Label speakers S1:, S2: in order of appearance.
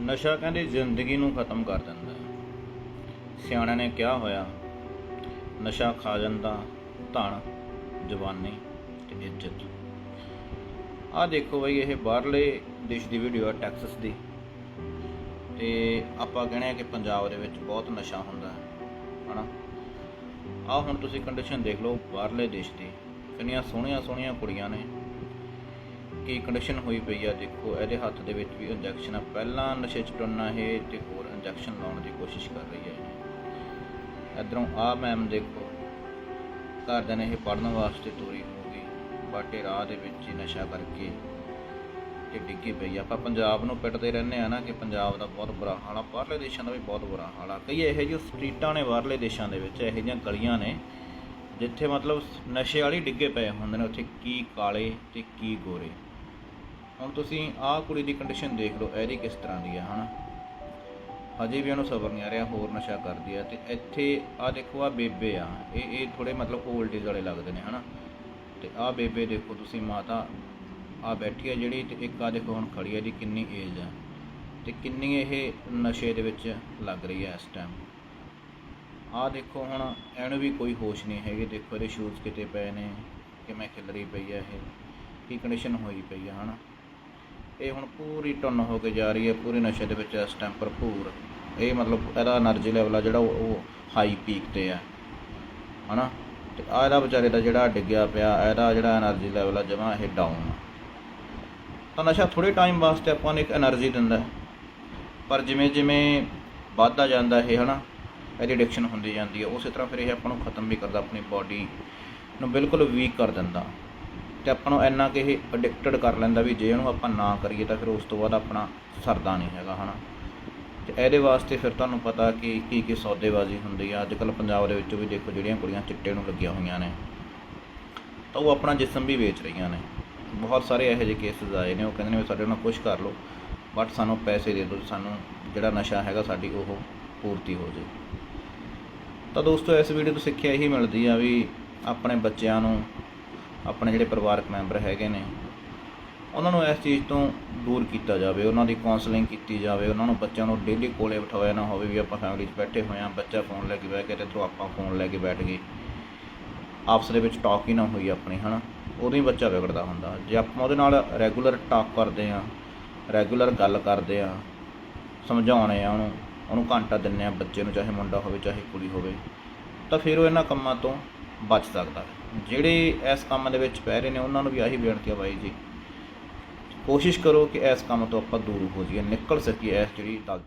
S1: ਨਸ਼ਾ ਕਹਿੰਦੇ ਜ਼ਿੰਦਗੀ ਨੂੰ ਖਤਮ ਕਰ ਦਿੰਦਾ ਹੈ। ਸਿਆਣਿਆਂ ਨੇ ਕਿਹਾ ਹੋਇਆ, ਨਸ਼ਾ ਖਾ ਜਾਂਦਾ ਧਨ, ਜਵਾਨੀ ਤੇ ਇੱਜ਼ਤ। ਆਹ ਦੇਖੋ ਬਈ, ਇਹ ਬਾਹਰਲੇ ਦੇਸ਼ ਦੀ ਵੀਡੀਓ ਹੈ ਟੈਕਸਸ ਦੀ। ਤੇ ਆਪਾਂ ਕਹਿੰਦੇ ਆ ਕਿ ਪੰਜਾਬ ਦੇ ਵਿੱਚ ਬਹੁਤ ਨਸ਼ਾ ਹੁੰਦਾ ਹੈ, ਹਨਾ? ਆਹ ਹੁਣ ਤੁਸੀਂ ਕੰਡੀਸ਼ਨ ਦੇਖ ਲਓ, ਬਾਹਰਲੇ ਦੇਸ਼ ਦੀ। ਕਿੰਨੀਆਂ ਸੋਹਣੀਆਂ ਸੋਹਣੀਆਂ ਕੁੜੀਆਂ ਨੇ। ਕੀ ਕੰਡੀਸ਼ਨ ਹੋਈ ਪਈ ਆ, ਦੇਖੋ, ਇਹਦੇ ਹੱਥ ਦੇ ਵਿੱਚ ਵੀ ਇੰਜੈਕਸ਼ਨ ਆ। ਪਹਿਲਾਂ ਨਸ਼ੇ ਚ ਟੁੰਨਾ ਇਹ ਤੇ ਹੋਰ ਇੰਜੈਕਸ਼ਨ ਲਾਉਣ ਦੀ ਕੋਸ਼ਿਸ਼ ਕਰ ਰਹੀ ਹੈ ਇਹ। ਇਧਰੋਂ ਆ ਮੈਮ ਦੇਖੋ ਘਰਦਿਆਂ ਨੇ ਇਹ ਪੜਨ ਵਾਸਤੇ ਤੋਰੀ ਗਈ ਬਾਟੇ ਰਾਹ ਦੇ ਵਿੱਚ ਹੀ ਨਸ਼ਾ ਕਰਕੇ ਤੇ ਡਿੱਗੀ ਪਈ ਆਪਾਂ ਪੰਜਾਬ ਨੂੰ ਪਿੱਟਦੇ ਰਹਿੰਦੇ ਆ ਨਾ ਕਿ ਪੰਜਾਬ ਦਾ ਬਹੁਤ ਬੁਰਾ ਹਾਲ ਆ, ਬਾਹਰਲੇ ਦੇਸ਼ਾਂ ਦਾ ਵੀ ਬਹੁਤ ਬੁਰਾ ਹਾਲ ਆ। ਕਈ ਇਹੋ ਜਿਹੇ ਸਟਰੀਟਾਂ ਨੇ ਬਾਹਰਲੇ ਦੇਸ਼ਾਂ ਦੇ ਵਿੱਚ, ਇਹੋ ਜਿਹੀਆਂ ਗਲੀਆਂ ਨੇ, ਜਿੱਥੇ ਮਤਲਬ ਨਸ਼ੇ ਵਾਲੀ ਡਿੱਗੇ ਪਏ ਹੁੰਦੇ ਨੇ, ਉੱਥੇ ਕੀ ਕਾਲੇ ਤੇ ਕੀ ਗੋਰੇ। ਹੁਣ ਤੁਸੀਂ ਆਹ ਕੁੜੀ ਦੀ ਕੰਡੀਸ਼ਨ ਦੇਖ ਲਓ ਇਹਦੀ ਕਿਸ ਤਰ੍ਹਾਂ ਦੀ ਆ, ਹਨਾ? ਹਜੇ ਵੀ ਉਹਨੂੰ ਸਬਰ ਨਹੀਂ ਆ ਰਿਹਾ, ਹੋਰ ਨਸ਼ਾ ਕਰਦੀ ਆ ਤੇ ਇੱਥੇ ਆਹ ਦੇਖੋ ਆ ਬੇਬੇ ਆ, ਇਹ ਇਹ ਥੋੜੇ ਮਤਲਬ 올ਡ ਏਜ ਵਾਲੇ ਲੱਗਦੇ ਨੇ, ਹਨਾ? ਤੇ ਆਹ ਬੇਬੇ ਦੇਖੋ ਤੁਸੀਂ, ਮਾਤਾ ਆ ਬੈਠੀ ਆ ਜਿਹੜੀ ਤੇ ਇੱਕ ਆ ਦੇਖੋ ਹੁਣ ਖੜੀ ਆ ਦੀ ਕਿੰਨੀ ਏਜ ਆ। ਤੇ ਕਿੰਨੀ ਇਹ ਨਸ਼ੇ ਦੇ ਵਿੱਚ ਲੱਗ ਰਹੀ ਹੈ ਇਸ ਟਾਈਮ ਆਹ ਦੇਖੋ ਹੁਣ ਇਹਨੂੰ ਵੀ ਕੋਈ ਹੋਸ਼ ਨਹੀਂ ਹੈਗੀ, ਦੇਖੋ ਇਹਦੇ ਸ਼ੂਜ਼ ਕਿਤੇ ਪਏ ਨੇ, ਕਿਵੇਂ ਖਿਲਰੀ ਪਈ ਆ ਇਹ, ਕੀ ਕੰਡੀਸ਼ਨ ਹੋਈ ਪਈ ਆ, ਹਨਾ? ਇਹ ਹੁਣ ਪੂਰੀ ਟਨ ਹੋ ਕੇ ਜਾ ਰਹੀ ਹੈ, ਪੂਰੇ ਨਸ਼ੇ ਦੇ ਵਿੱਚ ਇਸ ਟਾਈਮ ਭਰਪੂਰ। ਇਹ ਮਤਲਬ ਇਹਦਾ એનર્ਜੀ ਲੈਵਲ ਆ ਜਿਹੜਾ ਉਹ ਹਾਈ ਪੀਕ ਤੇ ਆ। ਹਨਾ? ਤੇ ਆ ਇਹਦਾ ਵਿਚਾਰੇ ਦਾ ਜਿਹੜਾ ਡਿੱਗਿਆ ਪਿਆ, ਇਹਦਾ ਜਿਹੜਾ એનર્ਜੀ ਲੈਵਲ ਆ ਜਮਾ ਇਹ ਡਾਊਨ ਤਾਂ ਨਸ਼ਾ ਥੋੜੇ ਟਾਈਮ ਵਾਸਤੇ ਆਪਾਂ ਨੂੰ ਇੱਕ એનર્ਜੀ ਦਿੰਦਾ ਪਰ ਜਿਵੇਂ ਜਿਵੇਂ ਵੱਧਦਾ ਜਾਂਦਾ ਇਹ, ਹਨਾ? ਇਹਦੀ ਐਡਿਕਸ਼ਨ ਹੁੰਦੀ ਜਾਂਦੀ ਹੈ, ਉਸੇ ਤਰ੍ਹਾਂ ਫਿਰ ਇਹ ਆਪਾਂ ਨੂੰ ਖਤਮ ਵੀ ਕਰਦਾ, ਆਪਣੀ ਬਾਡੀ ਨੂੰ ਬਿਲਕੁਲ ਵੀਕ ਕਰ ਦਿੰਦਾ। ਤੇ ਆਪਾਂ ਨੂੰ ਇੰਨਾ ਕਿ ਇਹ ਐਡਿਕਟਡ ਕਰ ਲੈਂਦਾ ਵੀ ਜੇ ਇਹਨੂੰ ਆਪਾਂ ਨਾ ਕਰੀਏ ਤਾਂ ਫਿਰ ਉਸ ਤੋਂ ਬਾਅਦ ਆਪਣਾ ਸਰਦਾ ਨਹੀਂ ਹੈਗਾ, ਹਨਾ? ਤੇ ਇਹਦੇ ਵਾਸਤੇ ਫਿਰ ਤੁਹਾਨੂੰ ਪਤਾ ਕਿ ਕੀ ਕੀ ਸੌਦੇਬਾਜ਼ੀ ਹੁੰਦੀ ਆ। ਅੱਜ ਕੱਲ ਪੰਜਾਬ ਦੇ ਵਿੱਚ ਵੀ ਦੇਖੋ ਜਿਹੜੀਆਂ ਕੁੜੀਆਂ ਚਿੱਟੇ ਨੂੰ ਲੱਗੀਆਂ ਹੋਈਆਂ ਨੇ, ਤਾਂ ਉਹ ਆਪਣਾ ਜਿਸਮ ਵੀ ਵੇਚ ਰਹੀਆਂ ਨੇ। ਬਹੁਤ ਸਾਰੇ ਇਹੋ ਜਿਹੇ ਕੇਸਿਸ ਆਏ ਨੇ, ਉਹ ਕਹਿੰਦੇ ਨੇ ਵੀ ਸਾਡੇ ਨਾਲ ਕੁਝ ਕਰ ਲਓ ਬਟ ਸਾਨੂੰ ਪੈਸੇ ਦੇ ਦਿਓ, ਸਾਨੂੰ ਜਿਹੜਾ ਨਸ਼ਾ ਹੈਗਾ ਸਾਡੀ ਉਹ ਪੂਰਤੀ ਹੋ ਜੇ ਤਾਂ ਦੋਸਤੋ, ਇਸ ਵੀਡੀਓ ਤੋਂ ਸਿੱਖਿਆ ਇਹੀ ਮਿਲਦੀ ਆ ਵੀ ਆਪਣੇ ਬੱਚਿਆਂ ਨੂੰ ਆਪਣੇ ਜਿਹੜੇ ਪਰਿਵਾਰਕ ਮੈਂਬਰ ਹੈਗੇ ਨੇ, ਉਹਨਾਂ ਨੂੰ ਇਸ ਚੀਜ਼ ਤੋਂ ਦੂਰ ਕੀਤਾ ਜਾਵੇ, ਉਹਨਾਂ ਦੀ ਕਾਉਂਸਲਿੰਗ ਕੀਤੀ ਜਾਵੇ, ਉਹਨਾਂ ਨੂੰ ਬੱਚਿਆਂ ਨੂੰ ਡੇਲੀ ਕੋਲੇ ਬਿਠਾਇਆ ਨਾ ਹੋਵੇ ਵੀ ਆਪਾਂ ਫੈਮਿਲੀ 'ਚ ਬੈਠੇ ਹੋਏ ਆ ਬੱਚਾ ਫੋਨ ਲੈ ਕੇ ਬਹਿ ਗਿਆ ਤੇ ਇੱਧਰੋਂ ਆਪਾਂ ਫੋਨ ਲੈ ਕੇ ਬੈਠ ਗਏ। ਆਪਸ ਦੇ ਵਿੱਚ ਟਾਕ ਹੀ ਨਾ ਹੋਈ ਆਪਣੀ, ਹਨਾ? ਉਦੋਂ ਹੀ ਬੱਚਾ ਵਿਗੜਦਾ ਹੁੰਦਾ। ਜੇ ਆਪਾਂ ਉਹਦੇ ਨਾਲ ਰੈਗੂਲਰ ਟਾਕ ਕਰਦੇ ਆ ਰੈਗੂਲਰ ਗੱਲ ਕਰਦੇ ਆ ਸਮਝਾਉਣੇ ਆ ਉਹਨੂੰ ਉਹਨੂੰ ਘੰਟਾ ਦਿੰਨੇ ਆ ਬੱਚੇ ਨੂੰ, ਚਾਹੇ ਮੁੰਡਾ ਹੋਵੇ, ਚਾਹੇ ਕੁੜੀ ਹੋਵੇ, ਤਾਂ ਫਿਰ ਉਹ ਇਹਨਾਂ ਕੰਮਾਂ ਤੋਂ ਬਚ ਸਕਦਾ ਜਿਹੜੇ ਇਸ ਕੰਮ ਦੇ ਵਿੱਚ ਪੈ ਰਹੇ ਨੇ, ਉਹਨਾਂ ਨੂੰ ਵੀ ਆਹੀ ਬੇਨਤੀ ਆ ਬਾਈ ਜੀ। ਕੋਸ਼ਿਸ਼ ਕਰੋ ਕਿ ਇਸ ਕੰਮ ਤੋਂ ਆਪਾਂ ਦੂਰ ਹੋ ਜਾਈਏ, ਨਿਕਲ ਸਕੀਏ ਇਸ ਜਿਹੜੀ ਦਲ